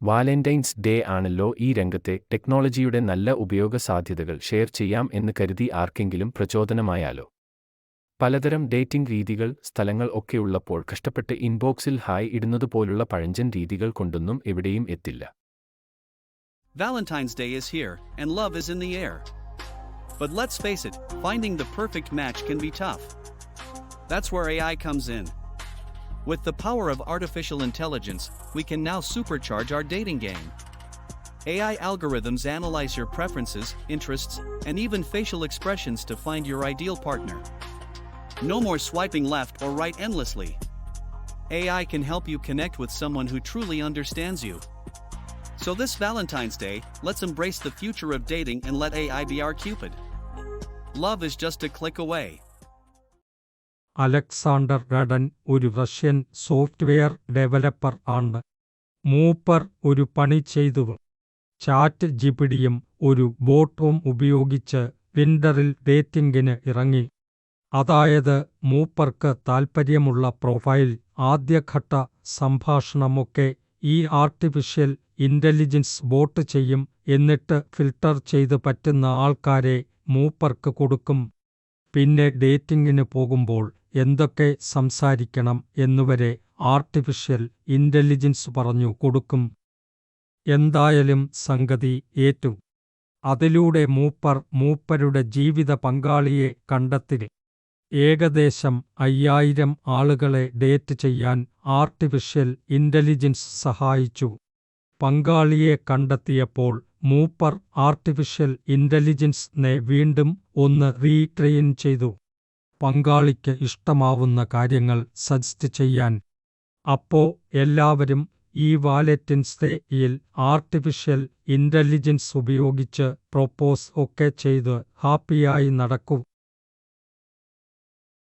Valentine's day ആണല്ലോ ഈ രംഗത്തെ ടെക്നോളജിയുടെ നല്ല ഉപയോഗ സാധ്യതകൾ ഷെയർ ചെയ്യാം എന്ന് കരുതി ആർക്കെങ്കിലും പ്രചോദനമായാലോ പലതരം ഡേറ്റിംഗ് രീതികൾ സ്ഥലങ്ങൾ ഒക്കെയുള്ളപ്പോൾ കഷ്ടപ്പെട്ട് ഇൻബോക്സിൽ ഹായ് ഇടുന്നതുപോലുള്ള പഴഞ്ചൻ രീതികൾ കൊണ്ടൊന്നും എവിടെയും എത്തില്ല Valentine's Day is here, and love is in the air. But let's face it, finding the perfect match can be tough. That's where AI comes in. With the power of artificial intelligence, we can now supercharge our dating game. AI algorithms analyze your preferences, interests, and even facial expressions to find your ideal partner. No more swiping left or right endlessly. AI can help you connect with someone who truly understands you. So, this Valentine's Day, let's embrace the future of dating and let AI be our Cupid. Love is just a click away. Alexander Rudan ഒരു Russian software developer ആണ്. മൂപ്പർ ഒരു പണി ചെയ്തു. Chat ജിപിടിയും ഒരു ബോട്ടും ഉപയോഗിച്ച് വിൻഡറിൽ ഡേറ്റിംഗിന് ഇറങ്ങി. അതായത് മൂപ്പർക്ക് താൽപ്പര്യമുള്ള പ്രൊഫൈൽ ആദ്യഘട്ട സംഭാഷണമൊക്കെ ഈ ആർട്ടിഫിഷ്യൽ ഇന്റലിജൻസ് ബോട്ട് ചെയ്യും എന്നിട്ട് ഫിൽട്ടർ ചെയ്ത് പറ്റുന്ന ആൾക്കാരെ മൂപ്പർക്ക് കൊടുക്കും. പിന്നെ ഡേറ്റിംഗിന് പോകുമ്പോൾ എന്തൊക്കെ സംസാരിക്കണം എന്നുവരെ ആർട്ടിഫിഷ്യൽ ഇന്റലിജൻസ് പറഞ്ഞു കൊടുക്കും. എന്തായാലും സംഗതി ഏറ്റു. അതിലൂടെ മൂപ്പർ മൂപ്പരുടെ ജീവിത പങ്കാളിയെ കണ്ടെത്തി ഏകദേശം അയ്യായിരം ആളുകളെ ഡേറ്റ് ചെയ്യാൻ ആർട്ടിഫിഷ്യൽ ഇന്റലിജൻസ് സഹായിച്ചു. പങ്കാളിയെ കണ്ടെത്തിയപ്പോൾ മൂപ്പർ ആർട്ടിഫിഷ്യൽ ഇന്റലിജൻസിനെ വീണ്ടും ഒന്ന് റീട്രെയിൻ ചെയ്തു. പങ്കാളിക്ക് ഇഷ്ടമാവുന്ന കാര്യങ്ങൾ സജസ്റ്റ് ചെയ്യാൻ. അപ്പോ എല്ലാവരും ഈ വാലറ്റിൻസ് ഡേയിൽ ആർട്ടിഫിഷ്യൽ ഇന്റലിജൻസ് ഉപയോഗിച്ച് പ്രൊപ്പോസ് ഒക്കെ ചെയ്ത് ഹാപ്പിയായി നടക്കും.